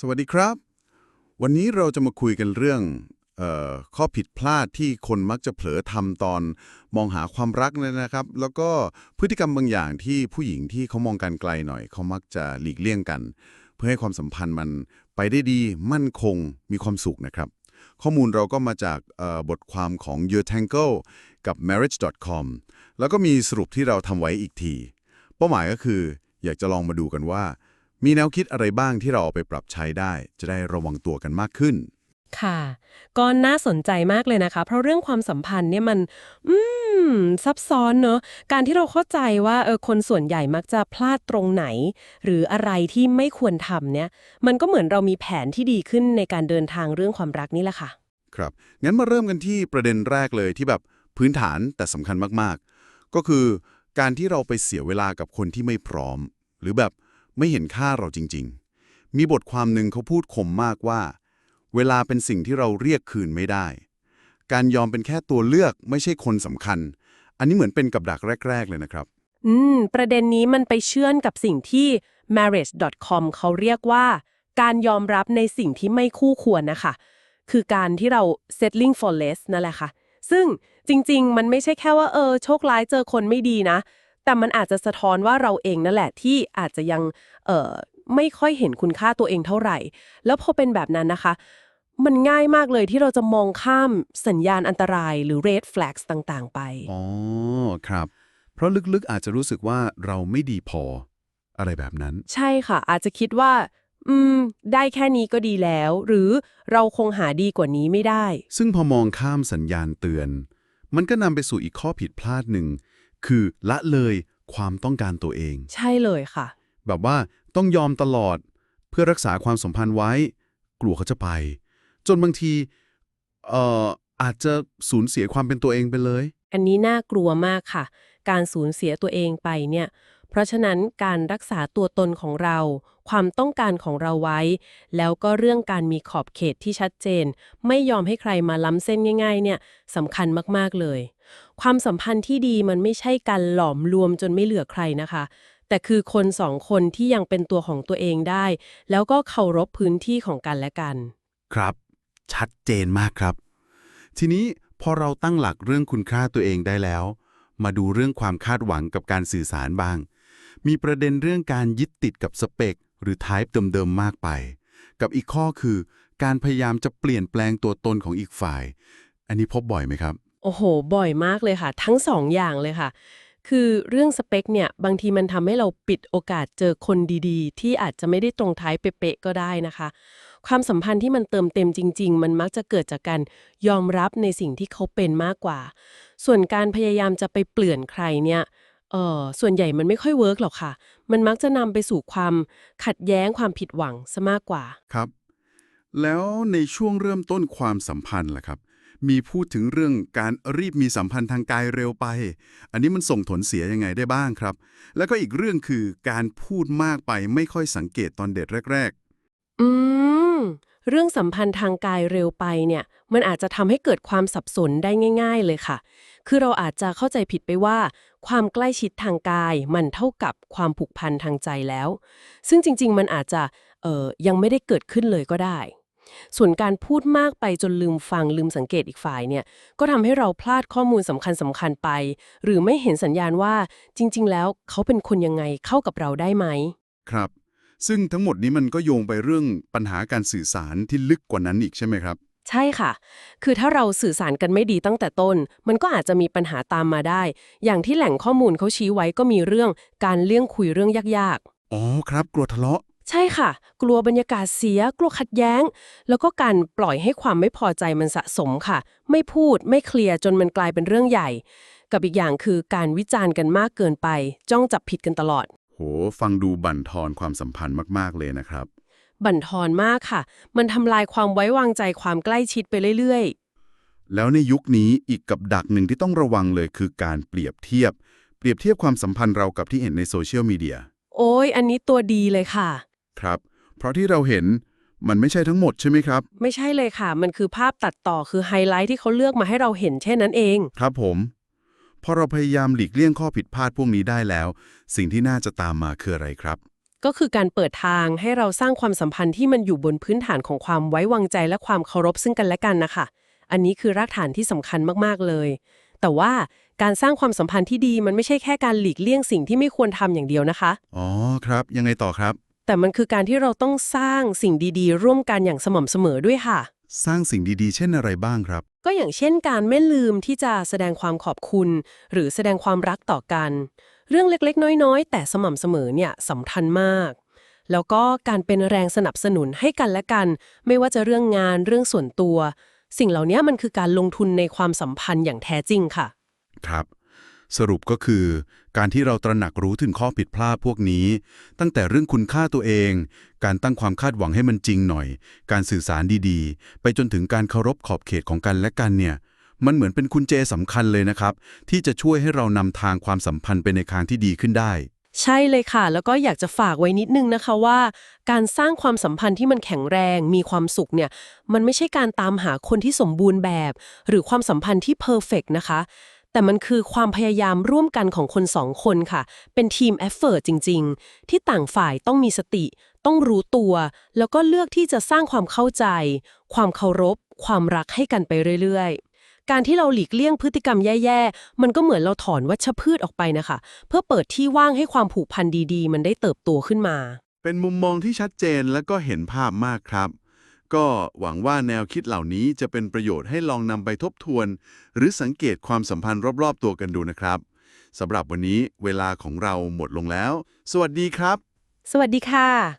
สวัสดีครับ วันนี้เราจะมาคุยกันเรื่องออข้อผิดพลาดที่คนมักจะเผลอทำตอนมองหาความรักนะครับ แล้วก็พฤติกรรมบางอย่างที่ผู้หญิงที่เขามองการไกลหน่อย เขามักจะหลีกเลี่ยงกัน เพื่อให้ความสัมพันธ์มันไปได้ดีมั่นคงมีความสุขนะครับ ข้อมูลเราก็มาจากบทความของ Your Tangle กับ marriage.com แล้วก็มีสรุปที่เราทำไว้อีกที เป้าหมายก็คืออยากจะลองมาดูกันว่า มีแนวคิดอะไรบ้างที่เราเอาไปปรับใช้ได้ จะได้ระวังตัวกันมากขึ้น ค่ะก็น่าสนใจมากเลยนะคะ เพราะเรื่องความสัมพันธ์เนี่ยมัน อืม ซับซ้อนเนอะการที่เราเข้าใจว่าเออคนส่วนใหญ่มักจะพลาดตรงไหน หรืออะไรที่ไม่ควรทำเนี่ย มันก็เหมือนเรามีแผนที่ดีขึ้นในการเดินทางเรื่องความรักนี่แหละค่ะ ครับ งั้นมาเริ่มกันที่ประเด็นแรกเลยที่แบบพื้นฐานแต่สำคัญมากๆ ก็คือการที่เราไปเสียเวลากับคนที่ไม่พร้อม หรือแบบ ไม่เห็นค่าเราจริง ๆ มีบทความหนึ่งเขาพูดคมมากว่า เวลาเป็นสิ่งที่เราเรียกคืนไม่ได้ การยอมเป็นแค่ตัวเลือกไม่ใช่คนสำคัญ อันนี้เหมือนเป็นกับดักแรก ๆ เลยนะครับ อืม ประเด็นนี้มันไปเชื่อนกับสิ่งที่ marriage.com เขาเรียกว่า การยอมรับในสิ่งที่ไม่คู่ควรนะคะ คือการที่เรา settling for less นั่นแหละค่ะ ซึ่งจริง ๆ มันไม่ใช่แค่ว่าเออโชคร้ายเจอคนไม่ดีนะ แต่มันอาจจะสะท้อนว่าเราเองนั่นแหละที่อาจจะยังเอ่อไม่ค่อยเห็นคุณค่าตัวเองเท่าไหร่ แล้วพอเป็นแบบนั้นนะคะ มันง่ายมากเลยที่เราจะมองข้ามสัญญาณอันตรายหรือ red flags ต่างๆ ไป อ๋อ ครับ เพราะลึกๆอาจจะรู้สึกว่าเราไม่ดีพอ อะไรแบบนั้น ใช่ค่ะ อาจจะคิดว่า อืม ได้แค่นี้ก็ดีแล้ว หรือเราคงหาดีกว่านี้ไม่ได้ ซึ่งพอมองข้ามสัญญาณเตือน มันก็นำไปสู่อีกข้อผิดพลาดหนึ่ง คือละเลยความต้องการตัวเอง ใช่เลยค่ะ แบบว่าต้องยอมตลอดเพื่อรักษาความสัมพันธ์ไว้ กลัวเขาจะไป จนบางทีเอ่ออาจจะสูญเสียความเป็นตัวเองไปเลย อันนี้น่ากลัวมากค่ะ การสูญเสียตัวเองไปเนี่ย เพราะฉะนั้นการรักษาตัวตนของเรา ความต้องการของเราไว้ แล้วก็เรื่องการมีขอบเขตที่ชัดเจน ไม่ยอมให้ใครมาล้ำเส้นง่าย ๆ เนี่ยสำคัญมากๆเลย ความสัมพันธ์ที่ดีมันไม่ใช่การหลอมรวมจนไม่เหลือใครนะคะ แต่คือคนสองคนที่ยังเป็นตัวของตัวเองได้ แล้วก็เคารพพื้นที่ของกันและกัน ครับ ชัดเจนมากครับ ทีนี้พอเราตั้งหลักเรื่องคุณค่าตัวเองได้แล้ว มาดูเรื่องความคาดหวังกับการสื่อสารบ้าง มีประเด็นเรื่องการยึดติดกับสเปค หรือ type เดิมๆมากไป กับอีกข้อคือ การพยายามจะเปลี่ยนแปลงตัวตนของอีกฝ่าย อันนี้พบบ่อยไหมครับ โอ้โห บ่อยมากเลยค่ะ ทั้งสองอย่างเลยค่ะ คือเรื่องสเปคเนี่ย บางทีมันทำให้เราปิดโอกาสเจอคนดีๆ ที่อาจจะไม่ได้ตรงท้ายเป๊ะๆก็ได้นะคะ ความสัมพันธ์ที่มันเติมเต็มจริง ๆ มันมักจะเกิดจากการยอมรับในสิ่งที่เขาเป็นมากกว่า ส่วนการพยายามจะไปเปลี่ยนใครเนี่ย เออส่วนใหญ่มันไม่ค่อยเวิร์กหรอกค่ะ มันมักจะนำไปสู่ความขัดแย้งความผิดหวังซะมากกว่า ครับ แล้วในช่วงเริ่มต้นความสัมพันธ์ล่ะครับ มีพูดถึงเรื่องการรีบมีสัมพันธ์ทางกายเร็วไป อันนี้มันส่งผลเสียยังไงได้บ้างครับ แล้วก็อีกเรื่องคือการพูดมากไปไม่ค่อยสังเกตตอนเด็ดแรกอืม เรื่องสัมพันธ์ทางกายเร็วไปเนี่ย มันอาจจะทำให้เกิดความสับสนได้ง่าย ๆ เลยค่ะ คือเราอาจจะเข้าใจผิดไปว่า ความใกล้ชิดทางกายมันเท่ากับความผูกพันทางใจแล้ว ซึ่งจริง ๆ มันอาจจะเอ่อยังไม่ได้เกิดขึ้นเลยก็ได้ ส่วนการพูดมากไปจนลืมฟังลืมสังเกตอีกฝ่ายเนี่ย ก็ทำให้เราพลาดข้อมูลสำคัญสำคัญไป หรือไม่เห็นสัญญาณว่าจริง ๆ แล้วเขาเป็นคนยังไงเข้ากับเราได้ไหม ครับ ซึ่งทั้งหมดนี้มันก็โยงไปเรื่องปัญหาการสื่อสารที่ลึกกว่านั้นอีกใช่ไหมครับ ใช่ค่ะ คือถ้าเราสื่อสารกันไม่ดีตั้งแต่ต้น มันก็อาจจะมีปัญหาตามมาได้ อย่างที่แหล่งข้อมูลเขาชี้ไว้ก็มีเรื่องการเลี่ยงคุยเรื่องยากอ๋อครับ กลัวทะเลาะ ๆ ใช่ค่ะ กลัวบรรยากาศเสีย กลัวขัดแย้ง แล้วก็การปล่อยให้ความไม่พอใจมันสะสมค่ะ ไม่พูดไม่เคลียร์จนมันกลายเป็นเรื่องใหญ่ กับอีกอย่างคือการวิจารณ์กันมากเกินไป จ้องจับผิดกันตลอด โห ฟังดูบั่นทอนความสัมพันธ์มาก ๆ เลยนะครับ บั่นทอนมากค่ะ มันทำลายความไว้วางใจความใกล้ชิดไปเรื่อยๆ แล้วในยุคนี้อีกกับดักหนึ่งที่ต้องระวังเลยคือการเปรียบเทียบ เปรียบเทียบความสัมพันธ์เรากับที่เห็นในโซเชียลมีเดีย โอ้ยอันนี้ตัวดีเลยค่ะ ครับ เพราะที่เราเห็นมันไม่ใช่ทั้งหมดใช่ไหมครับ ไม่ใช่เลยค่ะ มันคือภาพตัดต่อคือไฮไลท์ที่เขาเลือกมาให้เราเห็นแค่นั้นเอง ครับผมพอเราพยายามหลีกเลี่ยงข้อผิดพลาดพวกนี้ได้แล้ว สิ่งที่น่าจะตามมาคืออะไรครับ ก็คือการเปิดทางให้เราสร้างความสัมพันธ์ที่มันอยู่บนพื้นฐานของความไว้วางใจและความเคารพซึ่งกันและกันนะคะ อันนี้คือรากฐานที่สำคัญมากๆเลย แต่ว่าการสร้างความสัมพันธ์ที่ดีมันไม่ใช่แค่การหลีกเลี่ยงสิ่งที่ไม่ควรทำอย่างเดียวนะคะ อ๋อครับ ยังไงต่อครับ แต่มันคือการที่เราต้องสร้างสิ่งดีๆ ร่วมกันอย่างสม่ำเสมอด้วยค่ะ สร้างสิ่งดีๆ เช่นอะไรบ้างครับ ก็อย่างเช่น การไม่ลืมที่จะแสดงความขอบคุณ หรือแสดงความรักต่อกัน เรื่องเล็กๆ น้อยๆ แต่สม่ำเสมอเนี่ยสำคัญมาก แล้วก็การเป็นแรงสนับสนุนให้กันและกัน ไม่ว่าจะเรื่องงานเรื่องส่วนตัว สิ่งเหล่านี้มันคือการลงทุนในความสัมพันธ์อย่างแท้จริงค่ะ ครับ สรุปก็คือ การที่เราตระหนักรู้ถึงข้อผิดพลาดพวกนี้ ตั้งแต่เรื่องคุณค่าตัวเอง การตั้งความคาดหวังให้มันจริงหน่อย การสื่อสารดีๆ ไปจนถึงการเคารพขอบเขตของกันและกันเนี่ย มันเหมือนเป็นคุณเจสำคัญเลยนะครับ ที่จะช่วยให้เรานำทางความสัมพันธ์ไปในทางที่ดีขึ้นได้ ใช่เลยค่ะ แล้วก็อยากจะฝากไว้นิดนึงนะคะว่า การสร้างความสัมพันธ์ที่มันแข็งแรง มีความสุขเนี่ย มันไม่ใช่การตามหาคนที่สมบูรณ์แบบ หรือความสัมพันธ์ที่เพอร์เฟกนะคะ แต่มันคือความพยายามร่วมกันของคนสองคนค่ะ เป็นทีมเอฟเฟอร์จริง ๆ ที่ต่างฝ่ายต้องมีสติ ต้องรู้ตัว แล้วก็เลือกที่จะสร้างความเข้าใจ ความเคารพ ความรักให้กันไปเรื่อยๆ การที่เราหลีกเลี่ยงพฤติกรรมแย่ๆ มันก็เหมือนเราถอนวัชพืชออกไปนะคะ เพื่อเปิดที่ว่างให้ความผูกพันดีๆ มันได้เติบโตขึ้นมา เป็นมุมมองที่ชัดเจนและก็เห็นภาพมากครับ ก็หวังว่าแนวคิดเหล่านี้จะเป็นประโยชน์ให้ลองนำไปทบทวน หรือสังเกตความสัมพันธ์รอบๆ ตัวกันดูนะครับสำหรับวันนี้เวลาของเราหมดลงแล้ว สวัสดีครับ สวัสดีค่ะ